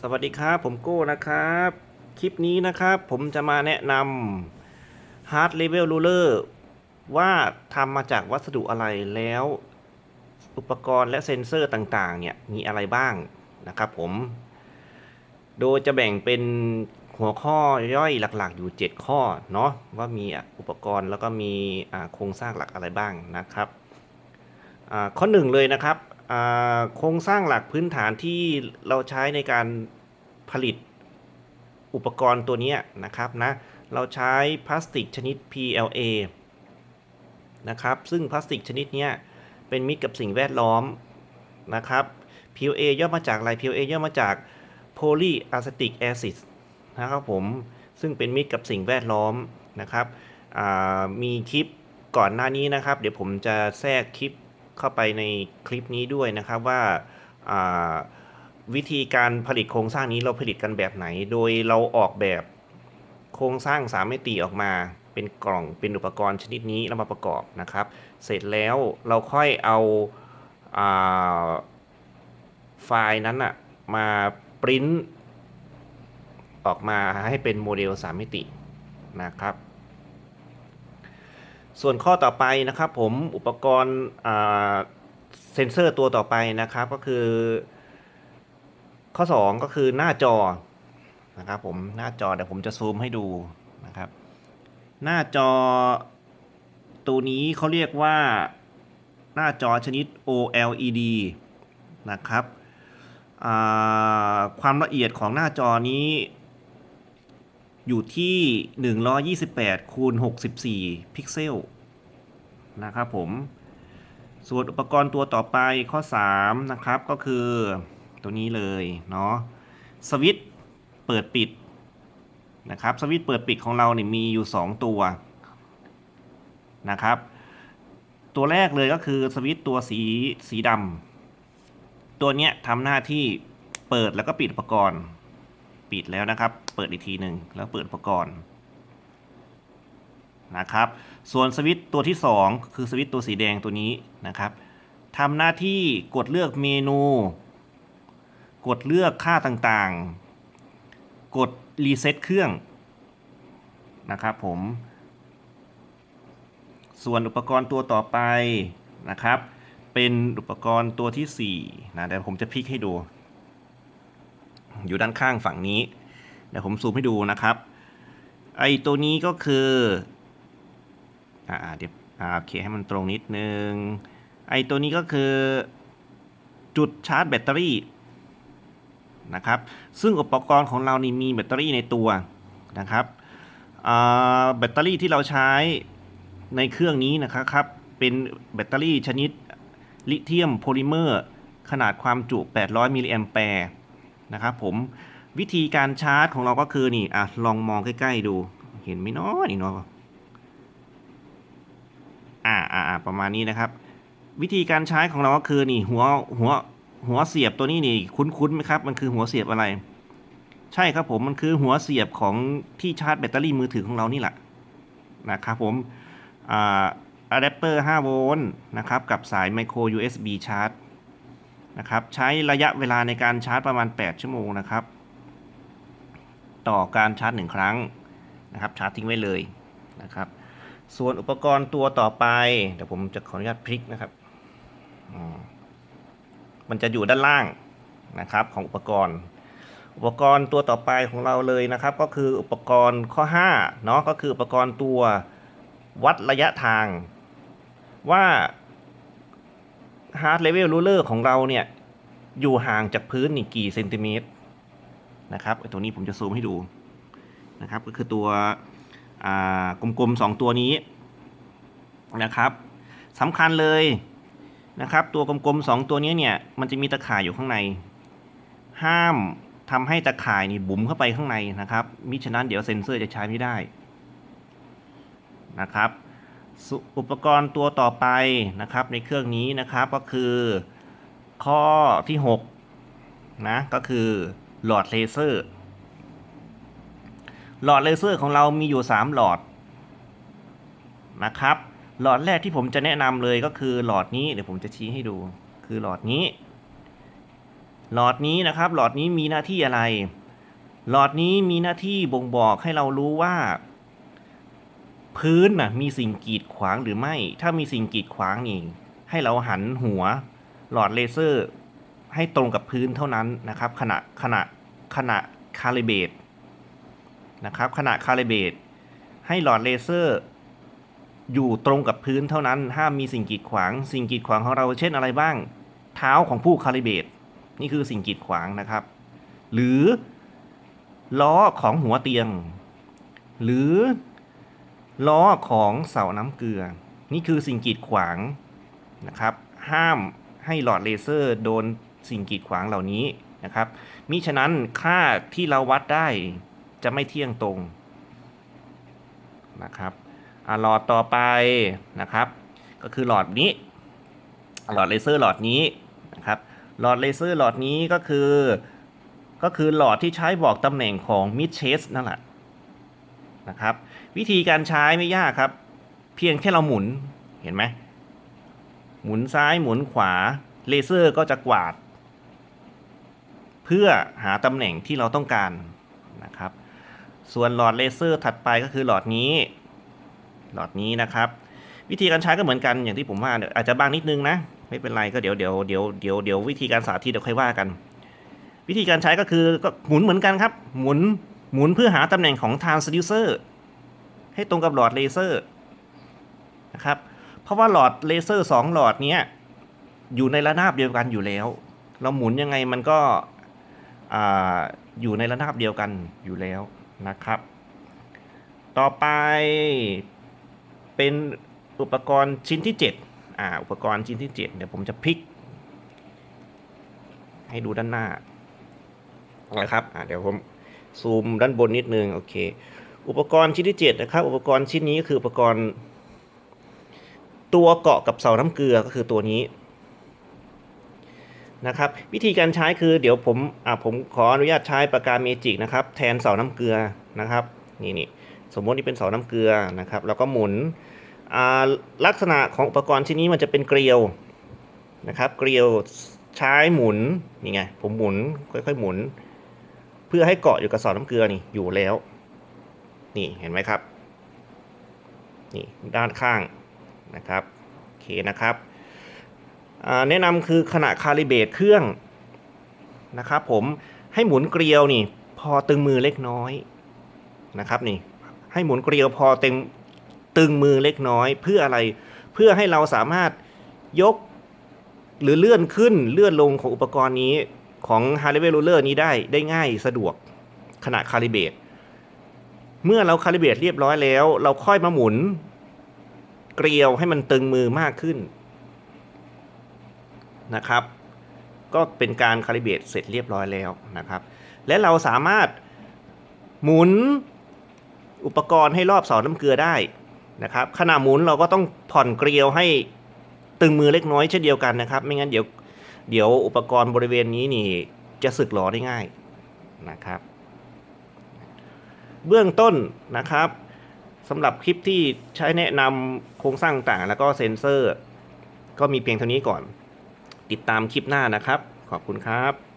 สวัสดีครับ ผมโก้นะครับ คลิปนี้นะครับผมจะมาแนะนำ Hard Level Ruler ว่าทำมาจากวัสดุอะไรแล้ว อุปกรณ์และเซ็นเซอร์ต่างๆ เนี่ยมีอะไรบ้างนะครับผม โดยจะแบ่งเป็นหัวข้อย่อยหลักๆ อยู่ 7 ข้อเนาะว่ามีอุปกรณ์แล้วก็มีโครงสร้างหลักอะไรบ้างนะครับข้อหนึ่งเลยนะครับ โครงสร้างหลักพื้นฐานที่เราใช้ในการผลิตอุปกรณ์ตัวนี้นะครับนะ เราใช้พลาสติกชนิด PLA นะครับ ซึ่งพลาสติกชนิดนี้เป็นมิตรกับสิ่งแวดล้อมนะครับ PLA ย่อมาจากอะไร PLA ย่อมาจาก Polyacetic Acid นะครับผม ซึ่งเป็นมิตรกับสิ่งแวดล้อมนะครับ มีคลิปก่อนหน้านี้นะครับ เดี๋ยวผมจะแทรกคลิป เข้าไปในคลิปนี้ด้วยนะครับว่าวิธีการผลิตโครงสร้างนี้เราผลิตกันแบบไหน โดยเราออกแบบโครงสร้างสามมิติออกมา เป็นกล่องเป็นอุปกรณ์ชนิดนี้แล้วมาประกอบนะครับ เสร็จแล้วเราค่อยเอาอาไฟล์นั้นอะมาปริ้นออกมาให้เป็นโมเดล3มิตินะครับ ส่วนข้อต่อไปนะครับผมอุปกรณ์เซนเซอร์ตัวต่อไปนะครับก็คือ ข้อ 2 ก็คือหน้าจอนะครับผมหน้าจอเดี๋ยวผมจะซูมให้ดูนะครับ หน้าจอตัวนี้เขาเรียกว่าหน้าจอชนิด OLED นะครับความละเอียดของหน้าจอนี้ อยู่ที่ 128คูณ64 พิกเซลนะครับผม ส่วนอุปกรณ์ตัวต่อไปข้อ 3 นะครับ ก็คือตัวนี้เลยเนาะสวิตเปิดปิดนะครับสวิตเปิดปิดของเราเนี่ยมีอยู่ 2 ตัวนะครับ ตัวแรกเลยก็คือสวิตตัวสีสีดำตัวเนี้ยทำหน้าที่เปิดแล้วก็ปิดอุปกรณ์ ปิดแล้วนะครับ เปิดอีกทีหนึ่งแล้วเปิดอุปกรณ์นะครับ ส่วนสวิตตัวที่ 2 คือสวิตตัวสีแดงตัวนี้นะครับทำหน้าที่กดเลือกเมนู กดเลือกค่าต่างๆ กดรีเซ็ตเครื่องนะครับผม ส่วนอุปกรณ์ตัวต่อไปนะครับ เป็นอุปกรณ์ตัวที่4นะเดี๋ยวผมจะพลิกให้ดู อยู่ด้านข้างฝั่งนี้เดี๋ยวผมซูมให้ดูนะครับไอตัวนี้ก็คืออ่าเดี๋ยวอ่าโอเคให้มันตรงนิดนึงไอตัวนี้ก็คือจุดชาร์จแบตเตอรี่นะครับ ซึ่งอุปกรณ์ของเรานี่มีแบตเตอรี่ในตัวนะครับแบตเตอรี่ที่เราใช้ในเครื่องนี้นะครับเป็นแบตเตอรี่ชนิดลิเธียมโพลิเมอร์ ขนาดความจุ 800 มิลลิแอมแปร์ นะครับผมวิธีการชาร์จของเราก็คือนี่อะลองมองใกล้ๆดู เห็นไหมเนาะนี่เนาะอ่าอ่าอ่าประมาณนี้นะครับ วิธีการใช้ของเราก็คือนี่หัวหัวหัวเสียบตัวนี้นี่คุ้นๆไหมครับ มันคือหัวเสียบอะไร ใช่ครับผมมันคือหัวเสียบของที่ชาร์จแบตเตอรี่มือถือของเรานี่แหละนะครับผมอ่าอะแดปเตอร์5โวลต์นะครับกับสาย micro USB ชาร์จ นะครับ ใช้ระยะเวลาในการชาร์จประมาณ 8 ชั่วโมงนะครับ ต่อการชาร์จ 1 ครั้งนะครับ ชาร์จทิ้งไว้เลยนะครับ ส่วนอุปกรณ์ตัวต่อไปเดี๋ยวผมจะขออนุญาตพลิกนะครับอืมมันจะอยู่ด้านล่างนะครับของอุปกรณ์ อุปกรณ์ตัวต่อไปของเราเลยนะครับ ก็คืออุปกรณ์ข้อ5เนาะก็คืออุปกรณ์ตัววัดระยะทางว่า Hard Level Ruler ของเราเนี่ย อยู่ห่างจากพื้นนี่กี่เซนติเมตรนะครับไอตัวนี้ผมจะซูมให้ดูนะครับ ก็คือตัวกลมๆสองตัวนี้นะครับสำคัญเลยนะครับ ตัวกลมๆสองตัวนี้เนี่ย มันจะมีตะข่ายอยู่ข้างใน ห้ามทำให้ตะข่ายนี่บุ๋มเข้าไปข้างในนะครับมิฉะนั้นเดี๋ยวเซ็นเซอร์จะใช้ไม่ได้นะครับ อุปกรณ์ตัวต่อไปนะครับในเครื่องนี้นะครับก็คือข้อที่ 6 นะก็คือหลอดเลเซอร์ หลอดเลเซอร์ของเรามีอยู่ 3 หลอดนะครับ หลอดแรกที่ผมจะแนะนำเลยก็คือหลอดนี้เดี๋ยวผมจะชี้ให้ดู คือหลอดนี้ หลอดนี้นะครับ หลอดนี้มีหน้าที่อะไร หลอดนี้มีหน้าที่บ่งบอกให้เรารู้ว่า พื้นน่ะมีสิ่งกีดขวางหรือไม่ ถ้ามีสิ่งกีดขวางนี่ให้เราหันหัวหลอดเลเซอร์ ให้ตรงกับพื้นเท่านั้นนะครับ ขณะขณะขณะคาลิเบตนะครับขณะคาลิเบตให้หลอดเลเซอร์ อยู่ตรงกับพื้นเท่านั้น ห้ามมีสิ่งกีดขวาง สิ่งกีดขวางของเราเช่นอะไรบ้าง เท้าของผู้คาลิเบตนี่คือสิ่งกีดขวางนะครับ หรือล้อของหัวเตียง หรือ ล้อของเสาน้ำเกลือ นี่คือสิ่งกีดขวางนะครับ ห้ามให้หลอดเลเซอร์โดนสิ่งกีดขวางเหล่านี้นะครับ มิฉะนั้นค่าที่เราวัดได้จะไม่เที่ยงตรงนะครับหลอดต่อไปนะครับ ก็คือหลอดนี้ หลอดเลเซอร์หลอดนี้นะครับ หลอดเลเซอร์หลอดนี้ก็คือ ก็คือหลอดที่ใช้บอกตำแหน่งของมิดเชสนั่นแหละ นะครับ วิธีการใช้ไม่ยากครับ เพียงแค่เราหมุนเห็นไหมหมุนซ้ายหมุนขวาเลเซอร์ก็จะกวาด เพื่อหาตำแหน่งที่เราต้องการนะครับ ส่วนหลอดเลเซอร์ถัดไปก็คือหลอดนี้ หลอดนี้นะครับ วิธีการใช้ก็เหมือนกันอย่างที่ผมว่าอาจจะบางนิดนึงนะ ไม่เป็นไรก็เดี๋ยวเดี๋ยวเดี๋ยวเดี๋ยวเดี๋ยววิธีการสาธิตเดี๋ยวค่อยว่ากัน วิธีการใช้ก็คือก็หมุนเหมือนกันครับ หมุน หมุนเพื่อหาตำแหน่งของ transducer ให้ตรงกับหลอดเลเซอร์นะครับ เพราะว่าหลอดเลเซอร์สองหลอดนี้อยู่ในระนาบเดียวกันอยู่แล้ว เราหมุนยังไงมันก็ออยู่ในระนาบเดียวกันอยู่แล้วนะครับ ต่อไปเป็นอุปกรณ์ชิ้นที่7อ่าอุปกรณ์ชิ้นที่ 7 เดี๋ยวผมจะพลิก ให้ดูด้านหน้านะครับอ่าเดี๋ยวผม ซูมด้านบนนิดนึงโอเค อุปกรณ์ชิ้นที่7นะครับ อุปกรณ์ชิ้นนี้ก็คืออุปกรณ์ ตัวเกาะกับเสาน้ำเกลือก็คือตัวนี้นะครับ วิธีการใช้คือเดี๋ยวผมอ่าผมขออนุญาตใช้ปากกาเมจิกนะครับ แทนเสาน้ำเกลือนะครับนี่นี่สมมตินี่เป็นเสาน้ำเกลือนะครับ แล้วก็หมุนอ่าลักษณะของอุปกรณ์ชิ้นนี้มันจะเป็นเกลียวนะครับ เกลียวใช้หมุนนี่ไงผมหมุนค่อยๆหมุน พื่อให้เกาะอยู่กับเสาน้ำเกลือนี่อยู่แล้ว นี่เห็นไหมครับ นี่ด้านข้างนะครับโอเคนะครับแนะนำคือขณะคาลิเบตเครื่องนะครับ ผมให้หมุนเกลียวนี่ พอตึงมือเล็กน้อยนะครับนี่ให้หมุนเกลียวพอเต็งตึงมือเล็กน้อย เพื่ออะไรเพื่อให้เราสามารถยกหรือเลื่อนขึ้นเลื่อนลงของอุปกรณ์นี้ ของ h a r d w a r e Ruler นี้ได้ได้ง่ายสะดวกขณะคาลิเบตเมื่อเราคาลิเบตเรียบร้อยแล้ว เราค่อยมาหมุน เกลียวให้มันตึงมือมากขึ้นนะครับ ก็เป็นการคาลิเบตเสร็จเรียบร้อยแล้วนะครับ และเราสามารถหมุนอุปกรณ์ให้รอบเสาน้ำเกลือได้นะครับขณะหมุนเราก็ต้องผ่อนเกลียวให้ตึงมือเล็กน้อยเช่นเดียวกันนะครับ ไม่งั้นเดี๋ยว เดี๋ยวอุปกรณ์บริเวณนี้นี่จะสึกหลอได้ง่ายนะครับ เบื้องต้นนะครับสำหรับคลิปที่ใช้แนะนำโครงสร้างต่างแล้วก็เซ็นเซอร์ ก็มีเพียงเท่านี้ก่อน ติดตามคลิปหน้านะครับ ขอบคุณครับ